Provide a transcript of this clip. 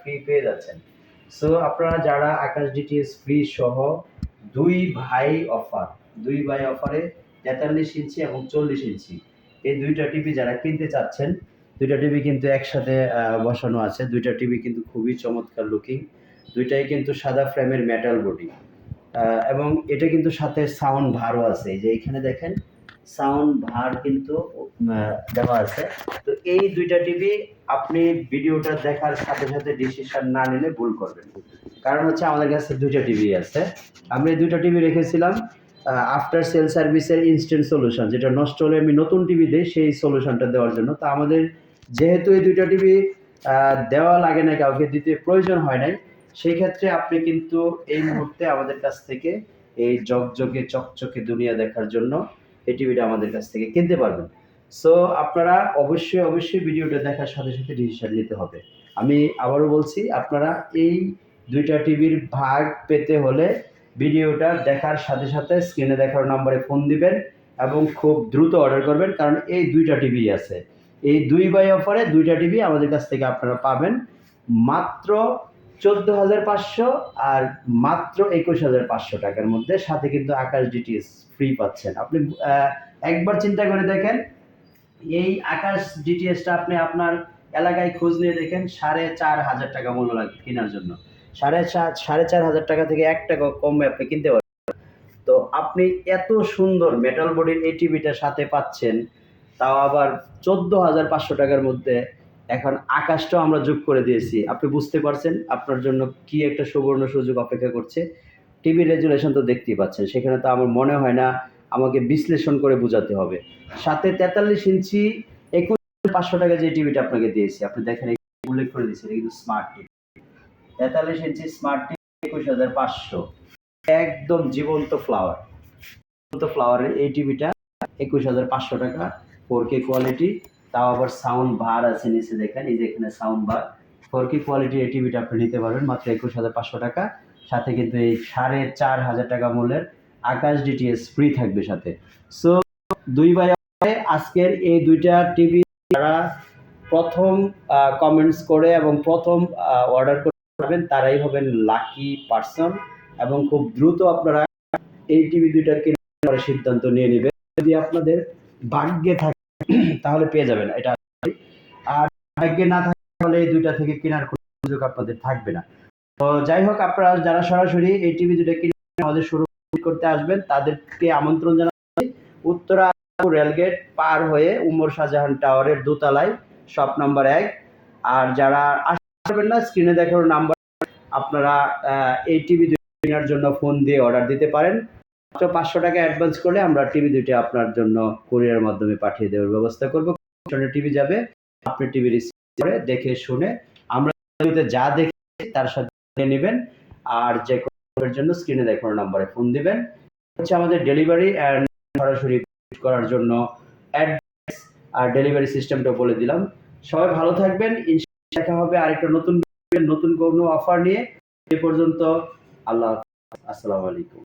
Free পেয়ে যাচ্ছেন। So আপনারা যারা আকাশ ডিটিএস ফ্রি সহ দুই ভাই অফার দুই ভাই অফারে তেতাল্লিশ ইঞ্চি এবং চল্লিশ ইঞ্চি, এই দুইটা টিভি যারা কিনতে চাচ্ছেন, দুইটা টিভি কিন্তু একসাথে বসানো আছে। দুইটা টিভি কিন্তু খুবই চমৎকার লুকিং দুইটাই কিন্তু সাদা ফ্রেমের মেটাল বডি এবং এটা কিন্তু সাথে সাউন্ড ভারও আছে। যে এখানে দেখেন সাউন্ড ভার কিন্তু দেওয়া আছে। তো এই দুইটা টিভি আপনি ভিডিওটা দেখার সাথে সাথে ডিসিশন না নিলে ভুল করবেন। কারণ হচ্ছে আমাদের কাছে দুইটা টিভি আছে। আমরা দুইটা টিভি রেখেছিলাম আফটার সেল সার্ভিসের ইনস্ট্যান্ট সলিউশন যেটা নষ্ট হলে আমি নতুন টিভি দিই সেই সলিউশনটা দেওয়ার জন্য। তো আমাদের যেহেতু এই দুইটা টিভি দেওয়া লাগে না কাউকে দিতে প্রয়োজন হয় নাই, সেই ক্ষেত্রে আপনি কিন্তু এই মুহূর্তে আমাদের কাছ থেকে এই জগজগে, চকচকে দুনিয়া দেখার জন্য এই টিভিটা আমাদের কাছ থেকে কিনতে পারবেন। সো আপনারা অবশ্যই অবশ্যই ভিডিওটা দেখার সাথে সাথে ডিসিশন নিতে হবে। আমি আবারও বলছি, আপনারা এই দুইটা টিভির ভাগ পেতে হলে ভিডিওটা দেখার সাথে সাথে স্ক্রিনে দেখার নম্বরে ফোন দিবেন এবং খুব দ্রুত অর্ডার করবেন, কারণ এই দুইটা টিভি আছে। এই দুই বাই অফারে দুইটা টিভি আমাদের কাছ থেকে আপনারা পাবেন মাত্র চোদ্দ হাজার পাঁচশো আর মাত্র একুশ হাজার পাঁচশো টাকার মধ্যে। সাথে কিন্তু আকাশ ডিটিএস ফ্রি পাচ্ছেন। আপনি একবার চিন্তা করে দেখেন এই আকাশ ডিটিএসটা আপনি আপনার এলাকায় খোঁজ নিয়ে দেখেন, সাড়ে চার হাজার টাকা মূল্য লাগবে কেনার জন্য। সাড়ে চার সাড়ে চার হাজার টাকা থেকে এক টাকা কমে আপনি কিনতে পারবেন। তো আপনি এত সুন্দর মেটাল বডির এই টিভিটার সাথে পাচ্ছেন, তাও আবার চোদ্দ হাজার পাঁচশো টাকার মধ্যে এখন আকাশটাও আমরা যোগ করে দিয়েছি। আপনি বুঝতে পারছেন আপনার জন্য কি একটা সুবর্ণ সুযোগ অপেক্ষা করছে। টিভি রেজুলেশন তো দেখতেই পাচ্ছেন, সেখানে তো আমার মনে হয় না আমাকে বিশ্লেষণ করে বোঝাতে হবে। সাথে তেতাল্লিশ ইঞ্চি একুশ পাঁচশো টাকা যে টিভিটা আপনাকে দিয়েছি, আপনি দেখেন উল্লেখ করে দিয়েছি কিন্তু স্মার্ট টিভি তেতাল্লিশ ইঞ্চি স্মার্ট টিভি একুশ হাজার পাঁচশো। একদম জীবন্ত ফ্লাওয়ার জীবন্ত ফ্লাওয়ারের এই টিভিটা একুশ হাজার পাঁচশো টাকা ফোর কে কোয়ালিটি তাও আবার সাউন্ড বার আছে নিচে দেখেন, এই যে এখানে সাউন্ড বার ফোর কে কোয়ালিটির এই টিভিটা আপনি নিতে পারবেন, মাত্র একুশ হাজার পাঁচশো টাকা। সাথে কিন্তু এই সাড়ে চার হাজার টাকা মূল্যের আকাশ ডিটিএস ফ্রি থাকবে সাথে। সো দুই বাই আজকের এই দুইটা টিভি যারা প্রথম কমেন্টস করে এবং প্রথম অর্ডার করবেন তারাই হবেন লাকি পার্সন এবং খুব দ্রুত আপনারা এই টিভি দুইটা কেনার সিদ্ধান্ত নিয়ে নেবেন। যদি আপনাদের ভাগ্যে থাকে, তাহলে পেয়ে যাবেন, এটা আর ভাগ্যে না থাকে, তাহলে এই দুইটা থেকে কেনার কোনো সুযোগ আপনাদের থাকবে না। তো যাই হোক, আপনারা যারা সরাসরি এই টিভি দুটো কিনে আমাদের শুরু করতে আসবেন, তাদেরকে আমন্ত্রণ জানাচ্ছি। উত্তরা রেলগেট পার হয়ে উমর শাহজাহান টাওয়ারের দোতলায়, শপ নাম্বার এক। আর যারা আসতে পারবেন না, স্ক্রিনে দেখানো নাম্বার। আপনারা এই টিভি কেনার জন্য ফোন দিয়ে অর্ডার দিতে পারেন। মাত্র পাঁচশো টাকা অ্যাডভান্স করলে আমরা টিভি দুইটা আপনার জন্য কুরিয়ার মাধ্যমে পাঠিয়ে দেওয়ার ব্যবস্থা করব। টিভি যাবে, আপনি টিভি রিসিভ করে দেখে শুনে আমরা যা দেখি তার সাথে নেবেন। আর যে কোনো জন্য স্ক্রিনে দেখানো নম্বরে ফোন দিবেন। হচ্ছে আমাদের ডেলিভারি অ্যান্ড সরাসরি করার জন্য অ্যাড্রেস আর ডেলিভারি সিস্টেমটা বলে দিলাম। সবাই ভালো থাকবেন। দেখা হবে আরেকটা নতুন নতুন কোনো অফার নিয়ে। এ পর্যন্ত আল্লাহ। আসসালামু আলাইকুম।